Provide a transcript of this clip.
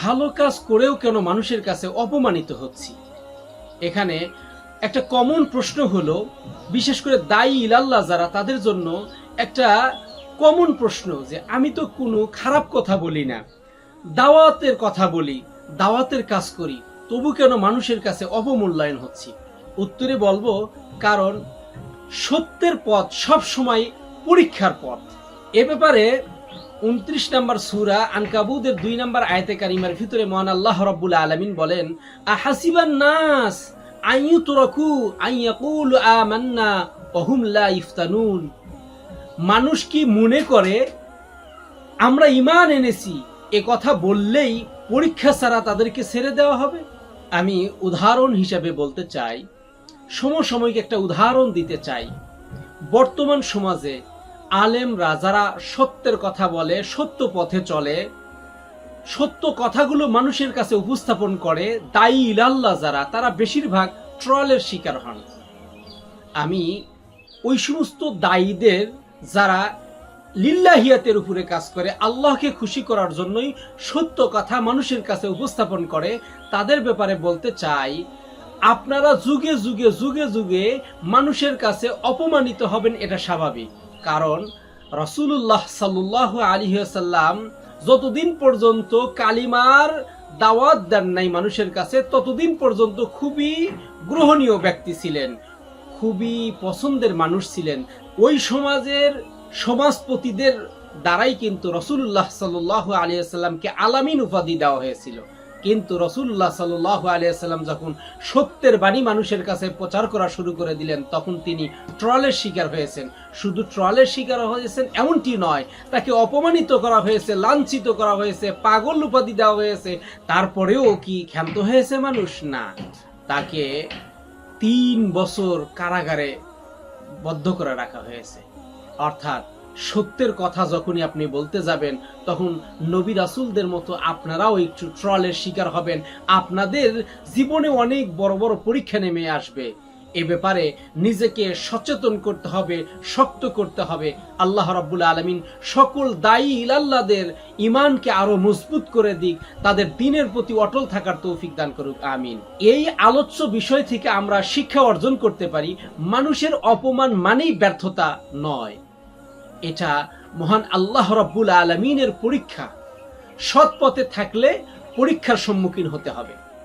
ভালো কাজ করেও কেন মানুষের কাছে অপমানিত হচ্ছি? এখানে একটা কমন প্রশ্ন হলো, বিশেষ করে দায়ী ইলাল্লাহ যারা, তাদের জন্য একটা কমন প্রশ্ন যে, আমি তো কোনো খারাপ কথা বলি না, দাওয়াতের কথা বলি, দাওয়াতের কাজ করি, তবু কেন মানুষের কাছে অবমূল্যায়ন হচ্ছি? উত্তরে বলব, কারণ সত্যের পথ সব সময় পরীক্ষার পথ। এ ব্যাপারে উনত্রিশ নম্বর সুরা আনকাবুদের দুই নম্বর আয়তে কারিমার ভিতরে মহান আল্লাহ রব্বুল আলমিন বলেন, আহাসিবান নাস আইয়ু তুরকু আইয়াকুল আমান্না অহুম লা ইফতানুন। মানুষ কি মনে করে, আমরা ইমান এনেছি, এ কথা বললেই পরীক্ষা ছাড়া তাদেরকে ছেড়ে দেওয়া হবে? আমি উদাহরণ হিসাবে বলতে চাই, সমসাময়িক একটা উদাহরণ দিতে চাই। বর্তমান সমাজে আলেমরা যারা সত্যের কথা বলে, সত্য পথে চলে। সত্য কথাগুলো মানুষের কাছে উপস্থাপন করে, দায়ী ইলাল্লাহ যারা, তারা বেশিরভাগ ট্রলের শিকার হন। আমি ওই সমস্ত দায়ীদের যারা লিল্লাহিয়াতের উপরে কাজ করে, আল্লাহকে খুশি করার জন্যই সত্য কথা মানুষের কাছে উপস্থাপন করে, তাদের ব্যাপারে বলতে চাই, আপনারা যুগে যুগে যুগে যুগে মানুষের কাছে অপমানিত হবেন, এটা স্বাভাবিক। কারণ রসুল্লাহ সাল্লাহ আলিহাল্লাম যতদিন পর্যন্ত কালিমার দাওয়াত দেন নাই মানুষের কাছে, ততদিন পর্যন্ত খুবই গ্রহণীয় ব্যক্তি ছিলেন, খুবই পছন্দের মানুষ ছিলেন। ওই সমাজের সমাজপতিদের দ্বারাই কিন্তু রসুল্লাহ সাল্লাহ আলিয়াল্লামকে আলামিন উপাধি দেওয়া হয়েছিল। কিন্তু রসুল্লাহ সাল্লাহ আলিয়াল্লাম যখন সত্যের বাণী মানুষের কাছে প্রচার করা শুরু করে দিলেন, তখন তিনি ট্রলের শিকার হয়েছেন। শুধু ট্রলের শিকার হয়েছেন এমনটি নয়, তাকে অপমানিত করা হয়েছে, লাঞ্ছিত করা হয়েছে, পাগল উপাধি দেওয়া হয়েছে। তারপরেও কি ক্ষান্ত হয়েছে মানুষ? না। তাকে তিন বছর কারাগারে বদ্ধ করে রাখা হয়েছে। অর্থাৎ সত্যের কথা যখনই আপনি বলতে যাবেন, তখন নবী রাসুলদের মতো আপনারাও একটু ট্রলের শিকার হবেন। আপনাদের জীবনে অনেক বড় বড় পরীক্ষা নেমে আসবে। এ ব্যাপারে নিজেকে সচেতন করতে হবে, শক্ত করতে হবে। আল্লাহ রাব্বুল আলমিন সকল দায়ী ইলাল্লাদের ইমানকে আরও মজবুত করে দিক, তাদের দিনের প্রতি অটল থাকার তৌফিক দান করুক, আমিন। এই আলোচ্য বিষয় থেকে আমরা শিক্ষা অর্জন করতে পারি, মানুষের অপমান মানেই ব্যর্থতা নয়। এটা মহান আল্লাহ রব্বুল আলমিনের পরীক্ষা। সৎ পথে থাকলে পরীক্ষার সম্মুখীন হতে হবে।